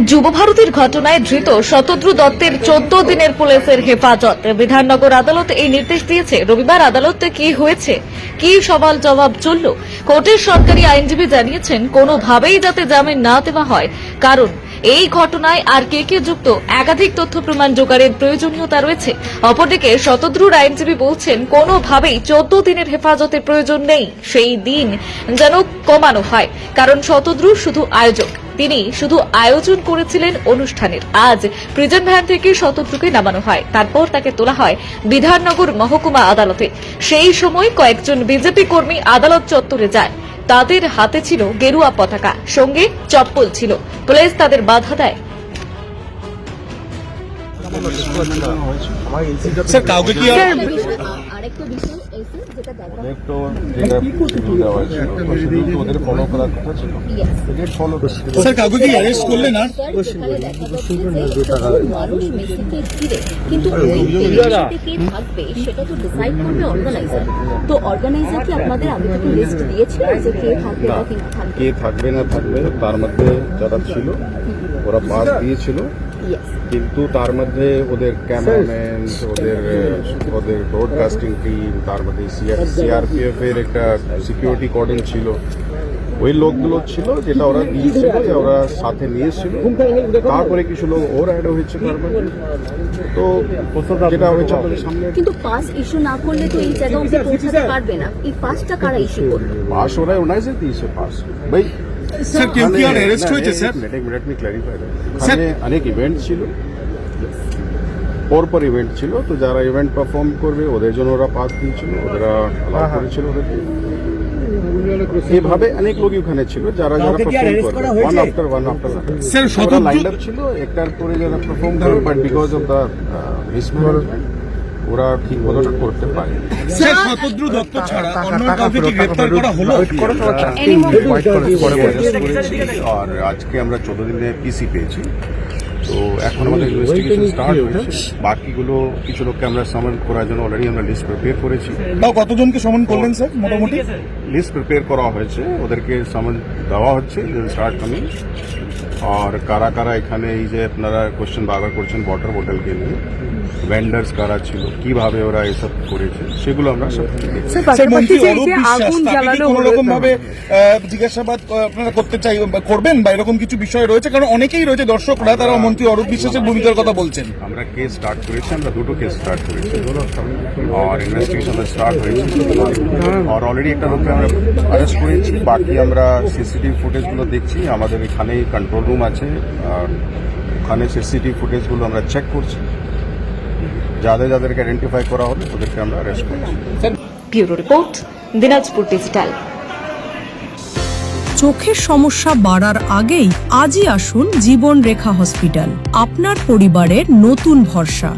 যুবভারতীর ঘটনায় ধৃত শতদ্রু দত্তের চোদ্দ দিনের পুলিশের হেফাজত। বিধাননগর আদালত এই নির্দেশ দিয়েছে। রবিবার আদালতে কি হয়েছে? কি সওয়াল জবাব চলল? কোর্টের সরকারি আইনজীবী জানিয়েছেন, কোনোভাবেই যাতে জামিন না দেওয়া হয়। কারণ, এই ঘটনায় আর কে কে যুক্ত একাধিক তথ্য প্রমাণ জোগাড়ের প্রয়োজনীয়তা রয়েছে। অপরদিকে শতদ্রুর আইনজীবী বলছেন, কোনোভাবেই চোদ্দ দিনের হেফাজতের প্রয়োজন নেই। সেই দিন যেন কমানো হয়। কারণ শতদ্রু শুধু আয়োজক। তিনি শুধু আয়োজন করেছিলেন অনুষ্ঠানের। আজ প্রিজন ভ্যান থেকে শতদ্রুকে নামানো হয়। তারপর তাকে তোলা হয় বিধাননগর মহকুমা আদালতে। সেই সময় কয়েকজন বিজেপি কর্মী আদালত চত্বরে যায় তাদের হাতে ছিল গেরুয়া পতাকা, সঙ্গে চপ্পল ছিল। পুলিশ তাদের বাধা দেয়। স্যার কাউকে কি আরেকটা বিষয় এসে যেটা তো যেটা দেওয়া হয়েছিল তো ওদের ফলো করার কথা ছিল। ওদের ফলো স্যার কাউকে কি অ্যারেস্ট মানুষ মেসিকে ঘিরে কিন্তু কে থাকবে সেটা তো ডিসাইড করবে অর্গানাইজার তো অর্গানাইজার কি আপনাদের আগে থেকে লিস্ট দিয়েছিল যে কে থাকবে বা কে থাকবে না থাকবে তার মধ্যে যারা ছিল ওরা পাস দিয়েছিল. কিন্তু তার মধ্যে ওদের ক্যামেরাম্যান ওদের ওদের ব্রডকাস্টিং টিম তার মধ্যে সিআরপিএফ এর একটা সিকিউরিটি কর্ডন ছিল ওই লোকগুলো ছিল যেটা ওরা দিয়েছিল যে ওরা সাথে নিয়েছিল তারপরে কিছু লোক ওর অ্যাড হয়েছে তার তো যেটা হয়েছে আপনাদের সামনে কিন্তু পাস ইস্যু না করলে তো এই জায়গা অব্দি পৌঁছাতে পারবে না এই পাসটা কারা ইস্যু করবে পাস ওরা অর্গানাইজার দিয়েছে পাস ভাই স্যার কেউ কি আর অ্যারেস্ট হয়েছে sir let me clarify sir- অনেক ইভেন্ট ছিল পরপর ইভেন্ট ছিল তো যারা ইভেন্ট পারফর্ম করবে ওদের জন্য ওরা পাস দিয়েছিল ওরা অ্যালাউ করেছিল ওদেরকে এভাবে অনেক লোকই ওখানে ছিল যারা যারা পারফর্ম করবে one after one after sir, Shatadru- line up ছিল একটার পরে যারা পারফর্ম করবে but because of the mismanagement ওরা ঠিক মতোটা করতে পারে। স্যার শতদ্রু দত্ত ছাড়া অন্য কাউকে কি গ্রেপ্তার করা হলো? আর আজকে আমরা চোদ্দ দিনে পিসি পেয়েছি। তো এখন আমাদের ইনভেস্টিগেশন স্টার্ট হয়েছে। বাকিগুলো কিছু লোককে আমরা সামান করার জন্য অলরেডি আমরা লিস্ট প্রিপেয়ার করেছি। তাও কতজনকে সমন করলেন স্যার মোটামুটি? লিস্ট প্রিপেয়ার করা হয়েছে। ওদেরকে সামান দেওয়া হচ্ছে স্টার্ট কামিং আর কারা কারা এখানে এই যে আপনারা কোশ্চেন বারবার করছেন ওয়াটার বোতলকে নিয়ে ভেন্ডার্স কারা ছিল কীভাবে ওরা এসব করেছে সেগুলো আমরা সব স্যার মন্ত্রী অরূপ বিশ্বাস তাকে কি কোনো রকম ভাবে জিজ্ঞাসাবাদ আপনারা করতে চাই করবেন বা এরকম কিছু বিষয় রয়েছে? কারণ অনেকেই রয়েছে দর্শকরা তারা মন্ত্রী অরূপ বিশ্বাসের ভূমিকার কথা বলছেন। আমরা কেস স্টার্ট করেছি আমরা দুটো কেস স্টার্ট করেছি। আর ইনভেস্টিগেশন স্টার্ট হয়েছে। আর অলরেডি একটা লোককে আমরা অ্যারেস্ট করেছি। বাকি আমরা সিসিটিভি ফুটেজগুলো দেখছি আমাদের এখানেই কন্ট্রোল রুম আছে আর ওখানে সিসিটিভি ফুটেজগুলো আমরা চেক করছি। যাদের যাদেরকে আইডেন্টিফাই করা হবে ওদেরকে আমরা অ্যারেস্ট করছি। ব্যুরো রিপোর্ট দিনাজপুর ডিজিটাল চোখের সমস্যা বাড়ার আগেই আজই আসুন জীবন রেখা হসপিটাল আপনার পরিবারের নতুন ভরসা।